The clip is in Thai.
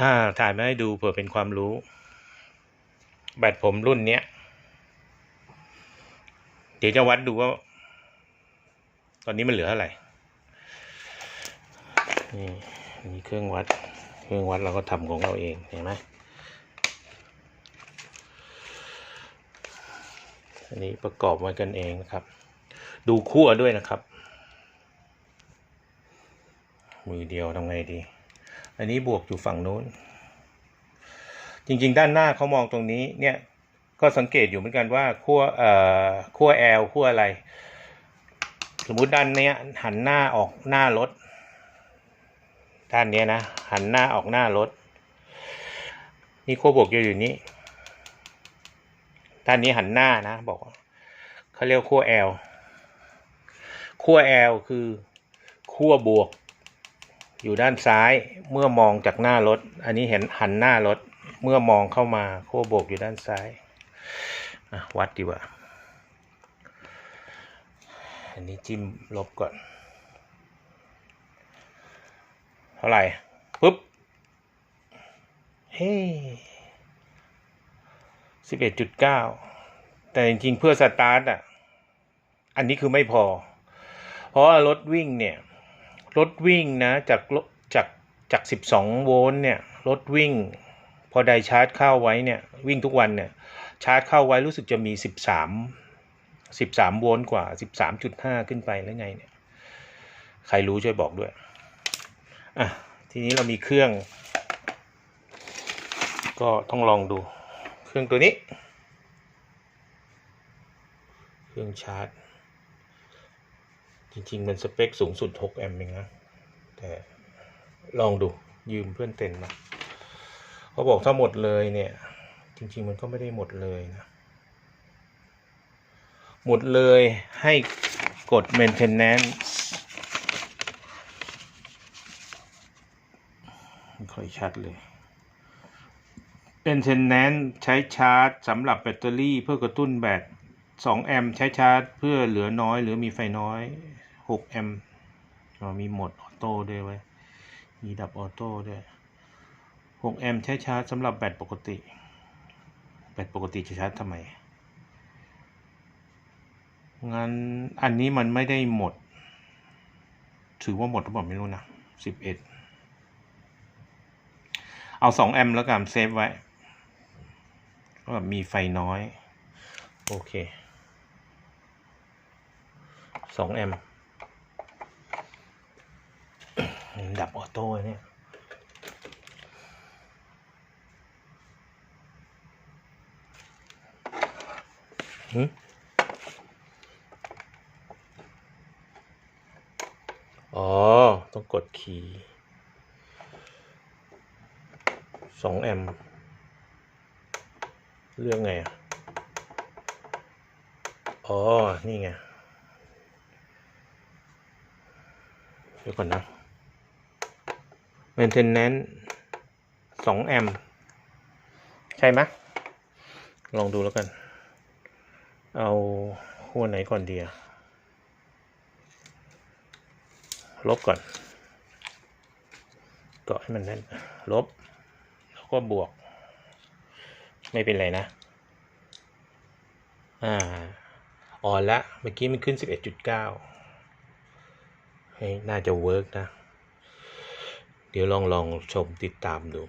อ่าถ่ายมาให้ดูเผื่อเป็นความรู้ แบตผมรุ่นเนี้ย เดี๋ยวจะวัดดูว่า ตอนนี้มันเหลือเท่าไหร่นี่นี่เครื่องวัด เครื่องวัดเราก็ทำของเราเองเห็นไหมอันนี้ประกอบไว้กันเองนะครับ ดูขั้วด้วยนะครับ มือเดียวทำไงดี อันนี้บวกอยู่ฝั่งนู้น จริงๆ ด้านหน้าเขามองตรงนี้เนี่ยก็สังเกตอยู่เหมือนกันว่าขั้วเอ่อขั้วแอลขั้วอะไร สมมุติด้านเนี้ยหันหน้าออกหน้ารถด้านเนี้ยนะหันหน้าออกหน้ารถนี่ขั้วบวกอยู่อยู่นี้ด้านนี้หันหน้านะ บอกว่าเขาเรียกขั้วแอลขั้วแอลคือขั้วบวก อยู่ด้านซ้ายเมื่อมองจากหน้ารถ อันนี้เห็นหันหน้ารถ เมื่อมองเข้ามาขั้วบวกอยู่ด้านซ้ายวัดดีกว่า อันนี้จิ้มลบก่อน เท่าไหร่ปุ๊บ เฮ้สิบเอ็ดจุดเก้าแต่จริงๆเพื่อสตาร์ทอะ อันนี้คือไม่พอ เพราะว่ารถวิ่งเนี่ย รถวิ่งนะจากรถจากจากสิบสองโวลต์เนี่ยรถวิ่ง พอได้ชาร์จเข้าไว้เนี่ยวิ่งทุกวันเนี่ยชาร์จเข้าไว้รู้สึกจะมีสิบสามสิบสามโวลต์กว่าสิบสามจุดห้าขึ้นไปแล้วไงเนี่ยใครรู้ช่วยบอกด้วยอะทีนี้เรามีเครื่อง ก็ต้องลองดู เครื่องตัวนี้ เครื่องชาร์จ จริงๆ มันสเปคสูงสุด 6 แอมป์เองนะ แต่ลองดูยืมเพื่อนเต็นมาเขาบอกถ้าหมดเลยเนี่ย จริง ๆ มันก็ไม่ได้หมดเลยนะ หมดเลยให้กด maintenance ไม่ค่อยชัดเลย maintenance ใช้ชาร์จสำหรับแบตเตอรี่เพื่อกระตุ้นแบต2แอมป์ใช้ชาร์จเพื่อเหลือน้อยหรือมีไฟน้อย 6แอมป์มีโหมดออโต้ด้วยไว้มีดับออโต้ด้วย 6 แอมป์ใช้ชาร์จสำหรับแบตปกติ แบตปกติจะชาร์จทำไม งั้นอันนี้มันไม่ได้หมด ถือว่าหมดหรือเปล่าไม่รู้นะ 11 เอา 2 แอมป์แล้วกันเซฟไว้ก็แบบมีไฟน้อย โอเคสองแอมป์ ดับออโต้เนี่ยหึอ๋อ ต้องกดคีย์สองแอมเลือกไงอะ อ๋อ นี่ไง เดี๋ยวก่อนนะ maintenance สองแอมป์ใช่ไหมลองดูแล้วกัน เอาขั้วไหนก่อนดีอะลบก่อนเกาะให้มันแน่นลบ แล้วก็บวก ไม่เป็นไรนะ อ่าอ่อนละ เมื่อกี้มันขึ้น 11.9เฮ้ยน่าจะเวิร์กนะ เดี๋ยวลองลองชมติดตามดู